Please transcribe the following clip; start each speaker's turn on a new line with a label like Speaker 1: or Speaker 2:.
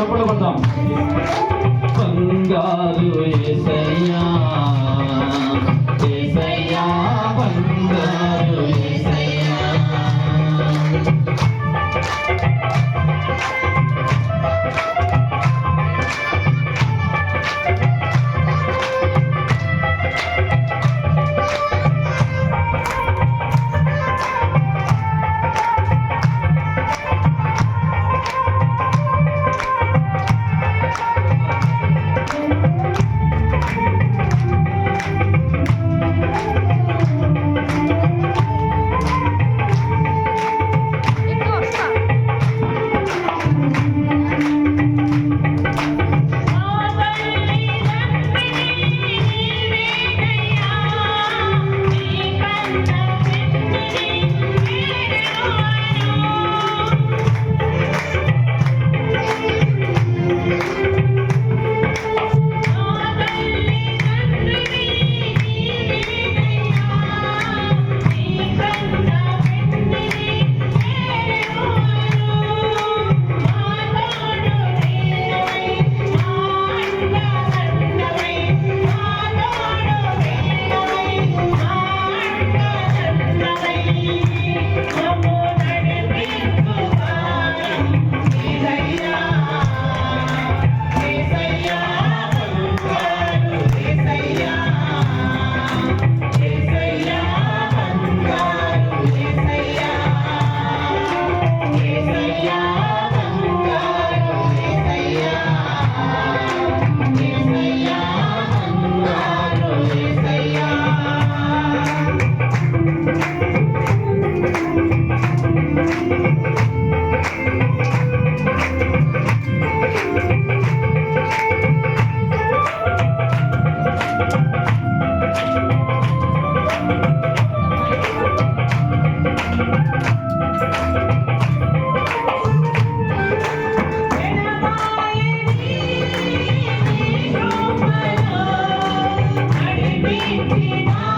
Speaker 1: చప్పట్లు కొడదాం బంగారు ఏసయ్యా
Speaker 2: Thank you.